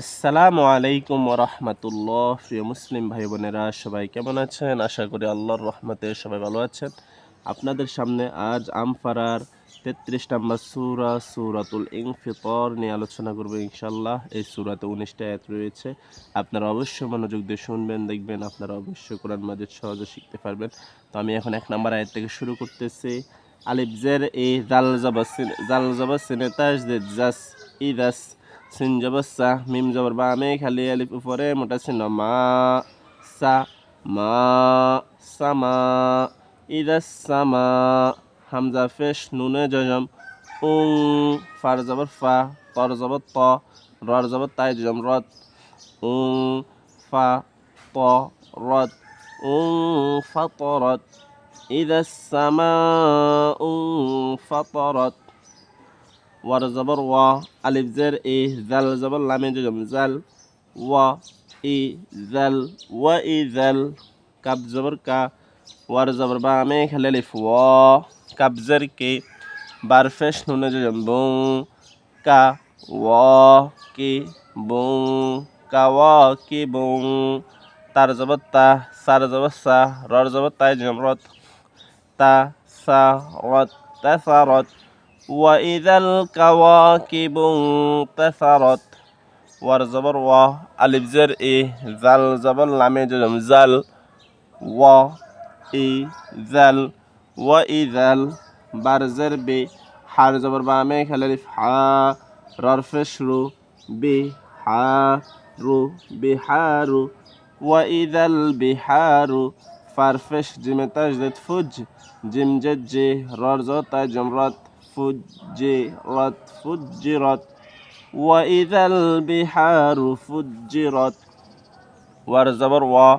আসসালামু আলাইকুম রহমতুল্লাহ। প্রিয় মুসলিম ভাই বোনেরা সবাই কেমন আছেন? আশা করি আল্লাহর রহমতে সবাই ভালো আছেন। আপনাদের সামনে আজ আমফারার তেত্রিশ নম্বর সুরা, সুরাতুল ইংফিতর নিয়ে আলোচনা করব ইনশাল্লাহ এই সুরাতে উনিশটা আয়াত রয়েছে। আপনারা অবশ্যই মনোযোগ দিয়ে শুনবেন, দেখবেন, আপনারা অবশ্যই কোরআন মাজিদ সহজে শিখতে পারবেন। তো আমি এখন এক নম্বর আয়াত থেকে শুরু করতেছি। আলিফজের এই জাল জাবাসিন জাল জাবাসিনে তাজ দে জাস ই দাস সিন জবর সা মিম জবর বামে খালি আলিপ উপরে মোটা সিন মা সা মা সামা ইদা সামা হামজা ফেশ নুনে জজম উং ফার জবর ফা তর জবর ত রর জবর তাই জজম রত উং ফা ত রত উং ফাতরত ইদা সামা উং ফাতরত ওয়ার জবর ওয়া, আলিফ জের, ই, জাল জবর, লামে জম জাল, ওয়া, ই, জাল, ওয়া, ই, জাল কাব জবর, কা, ওয়ার জবর, বা আমি খেলে আলিফ, ওয়া কাব জের, কে, বার ফেশ নুনে জম বুং, কা, ওয়া, কি, বুং, কা, ওয়া, কি, বুং, তার জবর, তা, সার জবর, সা, রর জবর, তাই জম রত, তা, সা, রত, তা, সা, রত وإذا الكواكب انتثرت ورزبر و ألف زر إيه ذل زبر لامي جزم زل و إي ذل وإذا ذل زر بي حر زبر بامين خلالف حا ررفش رو بي حارو بحارو وإذا البحار فرفش جمتاج تجدد فج جم جد جه رار جمرات فجرت فجرت. وإذا البحار فجرت. والزبر و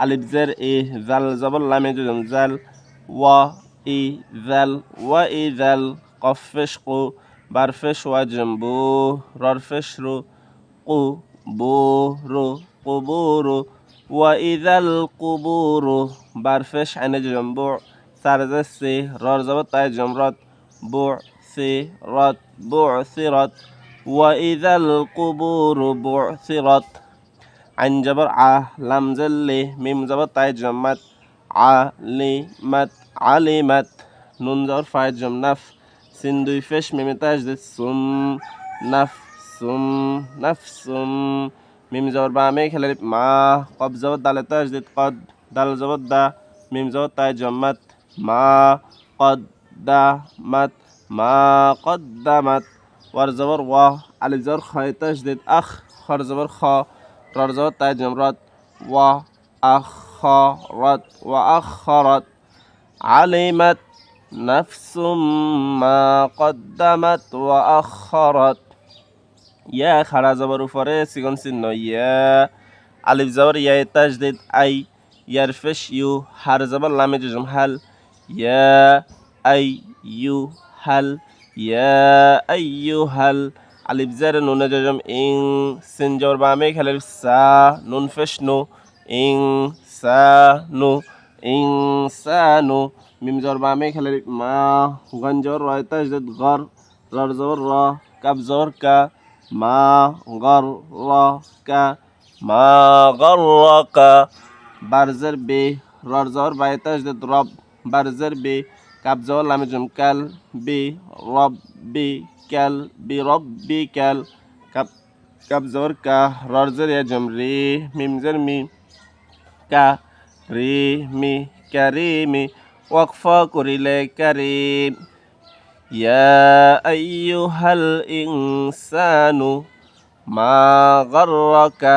ألف زر إيه ذل زبر لم يجدن ذل. و إي ذل. وإذا القفش قو. برفش وجم بو. رفش رو. قو بو رو. قبور وإذا القبور. برفش عن جنبوع سرزسي رار زبط جمرات بعثرت بعثرت وإذا القبور بعثرت عن جبر ع لم زل ميم زبر تاء جمت علمت علمت نون زبر فاء جم نف سين دوي فش ميم تاج سم نف سم نف سم ميم زبر با مي خلال ما قب زبر دال تاج قد دال زبر دا ميم زبر تاء جمت ما قد قدمت ما قدمت. ورزبر و علی زبر خ تشدد اخ خر زبر خ رر زبر تاء جمرات. و أخرت وأخرت علمت نفس ما قدمت و وأخرت يا خرا زبر فر سيكون سن يا ألف زبر يا تجديد أي يرفش يو حر زبر لام جزم هل یا লামে জুজম হাল ইয়া আইয়ুহাল ইয়া আইয়ুহাল আলিফ জার ইং সিন জবর বামে খালিফ সা নুন ফেশ নু, ইং সা নু, ইং সা নু, মিম জবর বামে খালিফ মা গন জবর রয় তাজদ গর রর জবর র কাব কা, মা গর র কা, মা গর র কা বারজার বে রর জবর বাই তাজদ রব বারজার বে কাব জওয়াল লামে জুম কাল বি রব বি কাল বি রব বি কাল কাব কাব জবর কা রর জের ইয়া জুম রি মিম জের মি কা রি মি কারিমি ওয়াকফা করিলে কারিম ইয়া আইয়ুহাল ইনসানু মা গররাকা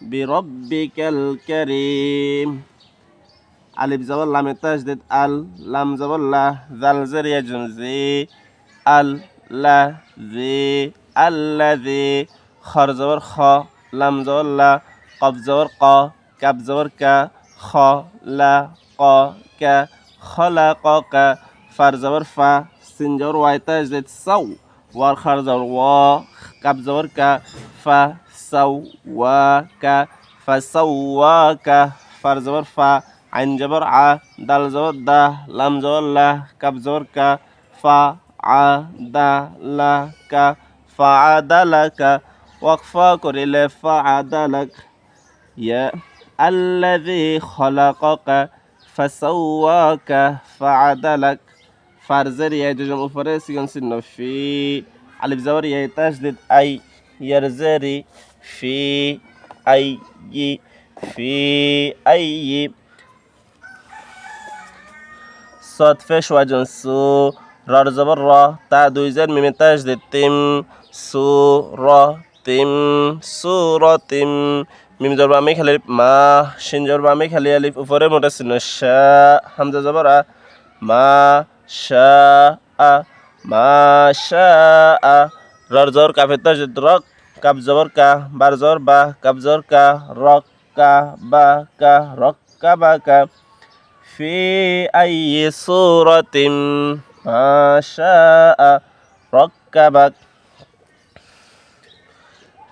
বিরব্বিকাল কারীম আলিফ জবর লামে তাজদিদ আল লাম জবর লা জাল জেরিয়া জুম জি আল লা জি আল্লা জি খর জবর খ লাম জবর লা কব জবর ক কাব জবর কা খ লা ক কা খলা ক কা ফার জবর ফা সিন জবর ওয়াই তাজদিদ সাউ ওয়ার খার জবর ওয়া কাব জবর কা ফা সাউ ওয়া কা ফা সাউ ওয়া কা ফার জবর ফা আইন জবর আ, দাল জবর দা, লাম জবর লা কাব জবর কা, ফা, আ, দা, লা, কা, ফা, আ, দা, লা, কা, ওয়াকফা করিলে ফাআদালাক ইয়া আল্লাযী খলাকাকা ফাসাওয়াকা ফাআদালাক ফারজের ইয়া দুজন উপরে সিগন চিহ্ন ফি, আলিফ জাবর ইয়া তাসদিদ আই, ইয়ারজারি ফি, আই ফি, আই صاد فيش وجن سو رار زبر را تا দুই জের মিমে তাসদিদ তিম সু র তিম সুরা তিম মিম জবর আমি খালি মা শিন জবর আমি খালি আলিফ উপরে মোটা চিহ্ন শা হামজা জবর আ মা শা আ মা শা আ রর জবর কাফে তাসদিদ রক কাব জবর কা বার জবর বা কাব জবর কা রক কা বা কা রক কা বা কা في أي صورة ما شاء ركبك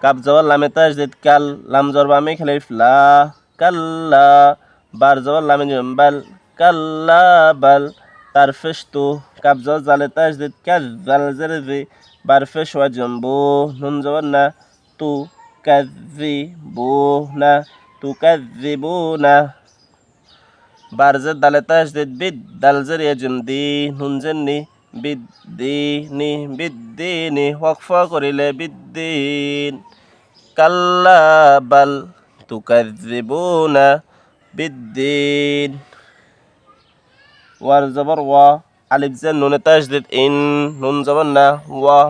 কাপ জবর লামে তাজদিদ কাল লাম জবর বামে খালিফ লা কাল্লা বার জবর লামে জম বাল কাল্লা বাল তার ফেস তু কাপ জবর জালে তাজদিদ কাল জাল জরবি বার ফেস ওয়া জম্বু নুন জবর না তু কাজি বু না তু কাজি বু না বারজের দালে তাজদিদ বিদ দালজের ইয়াজুম দি নুনজেননি বিদ্দিনি বিদ্দিনি ওয়াকফা করিলে বিদ্দিন কাল্লা বাল তুকাযিবুনা বিদ্দিন ওয়ার জবর ওয়া, আলিফ জের নুনে তাজদিদ ইন নুন জবর না, ওয়া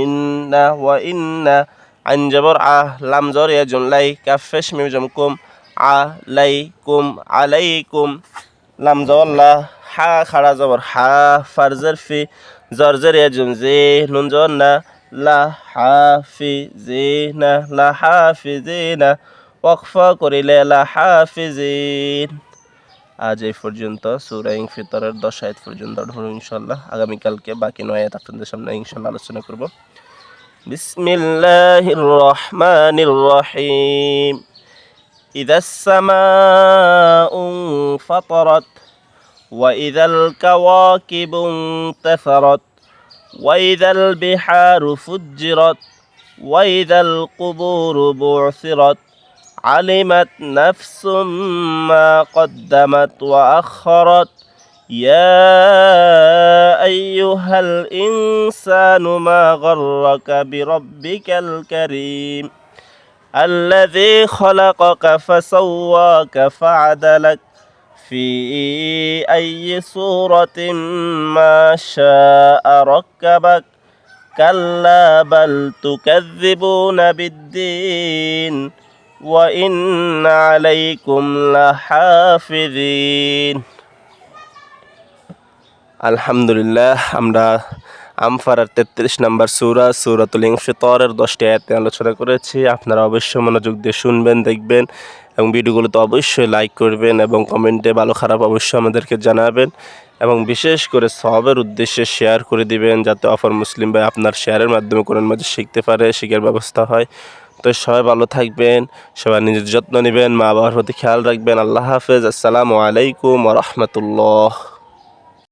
ইন্না ওয়া ইন্না। আইন জবর আ লাম জবর ইয়াজুম লাই কাফেশ মিম জম কুম। আলাইকুম আলাইকুম। লাম লা হা, খাড়া জবর, হা ফারজের ফি জরজের ইয়াজুম জি, নুন জবর না, লা হাফিজিনা লা না, ওয়াকফা করিলে লা হাফিজিন আজ এই পর্যন্ত সুরাইং ফিতরের দশ আয়াত পর্যন্ত ধরুন ইনশাল্লাহ আগামীকালকে বাকি নয় আয়াত আপনাদের সামনে ইনশাল্লাহ আলোচনা করব। বিসমিল্লাহির রহমানির রহিম। إذا السماء انفطرت وإذا الكواكب انتثرت وإذا البحار فجرت وإذا القبور بعثرت علمت نفس ما قدمت وأخرت يا أيها الإنسان ما غرك بربك الكريم الذي خلقك فسواك فعدلك في أي صورة ما شاء ركبك. كلا بل تكذبون بالدين وإن عليكم لحافظين. الحمد لله أمرا আমফারার তেত্রিশ নাম্বার সুরা, সুরাতুল ইংফিতরের দশটি আয়াতে আলোচনা করেছি। আপনারা অবশ্যই মনোযোগ দিয়ে শুনবেন, দেখবেন এবং ভিডিওগুলোতে অবশ্যই লাইক করবেন এবং কমেন্টে ভালো, খারাপ অবশ্যই আমাদেরকে জানাবেন এবং বিশেষ করে সবের উদ্দেশ্যে শেয়ার করে দিবেন যাতে অফার মুসলিম ভাই আপনার শেয়ারের মাধ্যমে কোরআন মাঝে শিখতে পারে, শিখার ব্যবস্থা হয়। তো সবাই ভালো থাকবেন, সবাই নিজের যত্ন নেবেন মা বাবার প্রতি খেয়াল রাখবেন। আল্লাহ হাফেজ। আসসালামু আলাইকুম রহমতুল্লাহ।